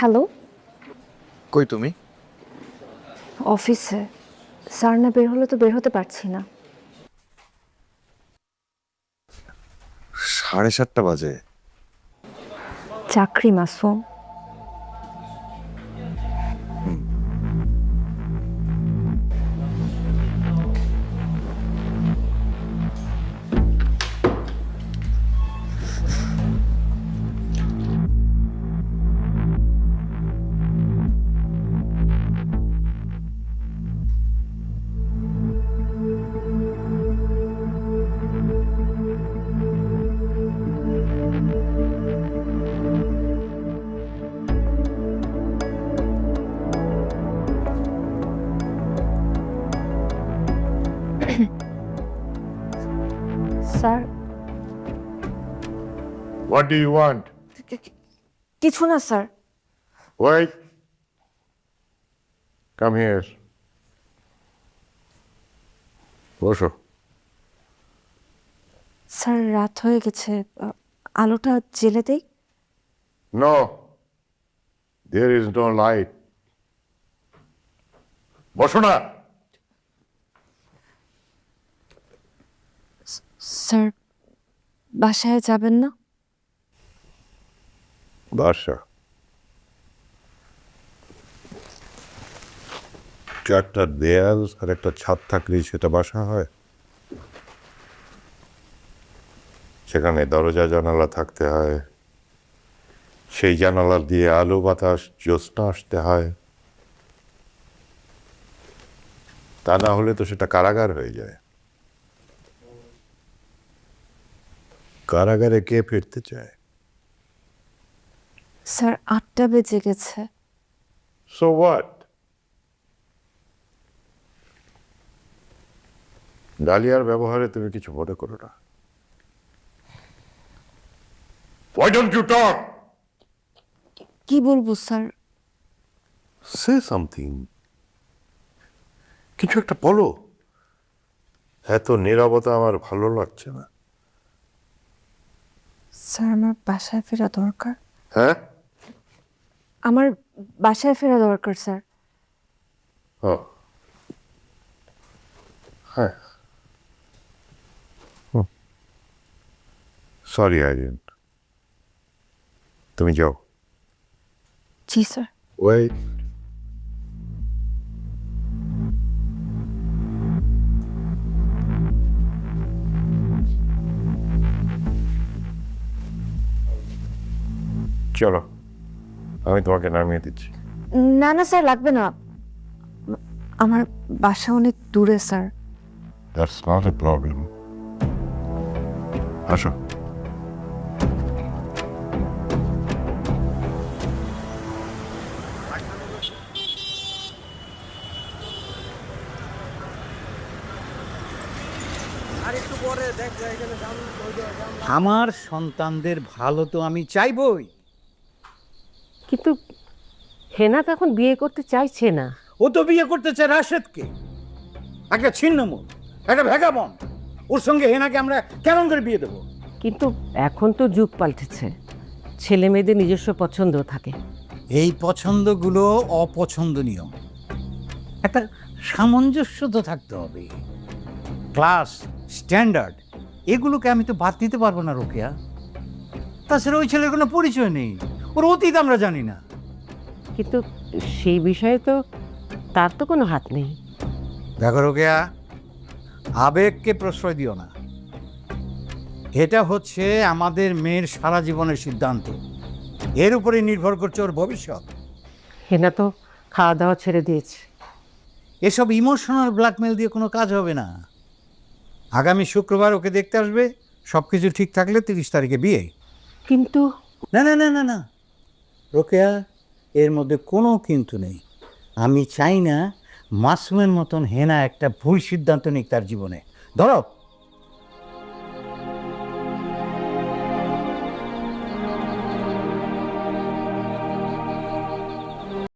Hello কই তুমি? অফিসে স্যার না বের হলে তো বের হতে পারছি না। সাড়ে সাতটা বাজে। চাকরি Masum. Sir What do you want? কি- কি- কিছু না স্যার Wait. Come here. বসো স্যার রাত হয়ে গেছে আলোটা জেলে দেই No. There is no light. বসো না স্যার, বাসায় যাবেন না? বাসা। চারটা দেয়াল আর একটা ছাদ থাকলেই সেটা বাসা হয়। সেখানে দরজা, জানালা থাকতে হয়। সেই জানালা দিয়ে আলো, বাতাস, জ্যোৎস্না আসতে হয়। তা না হলে তো সেটা কারাগার হয়ে যায়। কারাগারে কে ফিরতে চায়? স্যার আটটা বেজে গেছে। সো হোয়াট ডালিয়ার ব্যবহারে তুমি কিছু মনে করো না। Why don't you talk? কি বলব স্যার? সে সামথিং কিছু একটা বলো। এত নীরবতা আমার ভালো লাগছে না। স্যার আমার বাসায় ফেরা দরকার। হ্যাঁ? আমার বাসায় ফেরা দরকার স্যার ও। হ্যাঁ। সরি আইরিন তুমি যাও। জি স্যার ওয়েট চলো আমি তোমাকে নামিয়ে দিচ্ছি। না না স্যার লাগবে না। আমার বাসা অনেক দূরে sir. That's not a problem আসো। আমার সন্তানদের ভালো তো আমি চাইবই। কিন্তু হেনা তো এখন বিয়ে করতে চাইছে না। ও তো বিয়ে করতে চায় রাশেদকে। একটা ছিন্নমূল একটা ভেগাবন ওর সঙ্গে হেনাকে আমরা কেমন করে বিয়ে দেবো? কিন্তু এখন তো যুগ পাল্টেছে। ছেলে মেয়েদের নিজস্ব পছন্দ থাকে। এই পছন্দগুলো অপছন্দনীয়। একটা সামঞ্জস্য তো থাকতে হবে। ক্লাস স্ট্যান্ডার্ড এগুলোকে আমি তো বাদ দিতে পারব না রোকেয়া। তাছাড়া ওই ছেলের কোনো পরিচয় নেই। ওর অতীত আমরা জানি না। কিন্তু সেই বিষয়ে তো তার তো কোনো হাত নেই। দেখো রোকেয়া আবেগকে প্রশ্রয় দিও না। এটা হচ্ছে আমাদের মেয়ের সারা জীবনের সিদ্ধান্ত। এর উপরে নির্ভর করছে ওর ভবিষ্যৎ। হেনা তো খাওয়া দাওয়া ছেড়ে দিয়েছে। এসব ইমোশনাল ব্ল্যাকমেল দিয়ে কোনো কাজ হবে না। আগামী শুক্রবার ওকে দেখতে আসবে সব কিছু ঠিক থাকলে তিরিশ তারিখে বিয়ে। কিন্তু না না না না না। রোকেয়া, এর মধ্যে কোনো কিন্তু নেই। আমি চাই না মাসুমের মতন হেনা একটা ভুল সিদ্ধান্ত নিক তার জীবনে। ধরো।